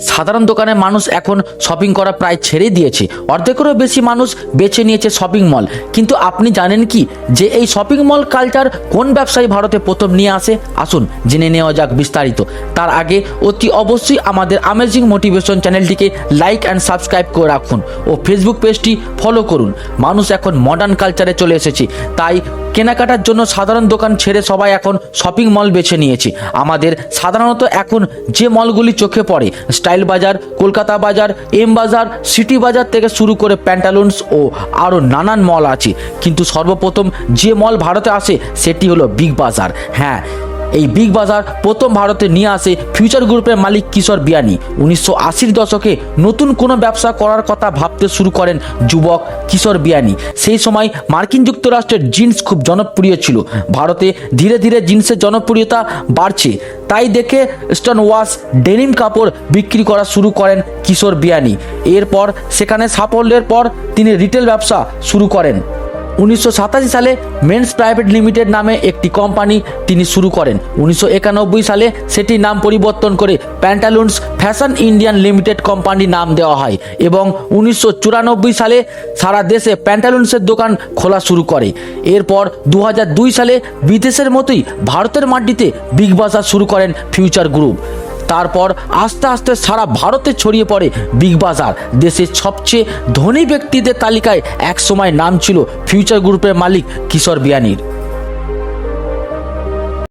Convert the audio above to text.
সাধারণ দোকানে মানুষ এখন শপিং করা প্রায় ছেড়ে দিয়েছে। অর্ধেকেরও বেশি মানুষ বেছে নিয়েছে শপিং মল কিন্তু আপনি জানেন কি? যে এই শপিং মল কালচার কোন ব্যবসায়ী ভারতে প্রথম নিয়ে আসে? আসুন জেনে নেওয়া যাক বিস্তারিত। তার আগে অতি অবশ্যই আমাদের আমেজিং মোটিভেশন চ্যানেলটিকে লাইক অ্যান্ড সাবস্ক্রাইব করে রাখুন ও ফেসবুক পেজটি ফলো করুন। মানুষ এখন মডার্ন কালচারে চলে এসেছে। তাই কেনাকাটার জন্য সাধারণ দোকান ছেড়ে সবাই এখন শপিং মল বেছে নিয়েছে। আমাদের সাধারণত এখন যে মলগুলি চোখে পড়ে স্টাইল বাজার, কলকাতা বাজার, এম বাজার, সিটি বাজার থেকে শুরু করে প্যান্টালুন্স ও আরও নানান মল আছে। কিন্তু সর্বপ্রথম যে মল ভারতে আসে সেটি হলো বিগ বাজার। হ্যাঁ এই বিগ বাজার প্রথম ভারতে নিয়ে আসে ফিউচার গ্রুপের মালিক কিশোর বিয়ানি। উনিশশো আশির দশকে নতুন কোনো ব্যবসা করার কথা ভাবতে শুরু করেন যুবক কিশোর বিয়ানি। সেই সময় মার্কিন যুক্তরাষ্ট্রের জিন্স খুব জনপ্রিয় ছিল। ভারতে ধীরে ধীরে জিন্সের জনপ্রিয়তা বাড়ছে। তাই দেখে স্টোন ওয়াশ ডেনিম কাপড় বিক্রি করা শুরু করেন কিশোর বিয়ানি। এরপর সেখানে সাফল্যের পর তিনি রিটেল ব্যবসা শুরু করেন। উনিশশো সাতাশি সালে মেন্স প্রাইভেট লিমিটেড নামে একটি কোম্পানি তিনি শুরু করেন। উনিশশো একানব্বই সালে সেটির নাম পরিবর্তন করে Pantaloons fashion Indian limited company নাম দেওয়া হয় এবং উনিশশো চুরানব্বই সালে সারা দেশে প্যান্টালুন্সের দোকান খোলা শুরু করে। এরপর দু হাজার দুই সালে বিদেশের মতোই ভারতের মাটিতে বিগ বাজার শুরু করেন ফিউচার গ্রুপ। তারপর আস্তে আস্তে সারা ভারতে ছড়িয়ে পড়ে বিগ বাজার। দেশের সবচেয়ে ধনী ব্যক্তিদের তালিকায় একসময় নাম ছিল ফিউচার গ্রুপের মালিক কিশোর বিয়ানির।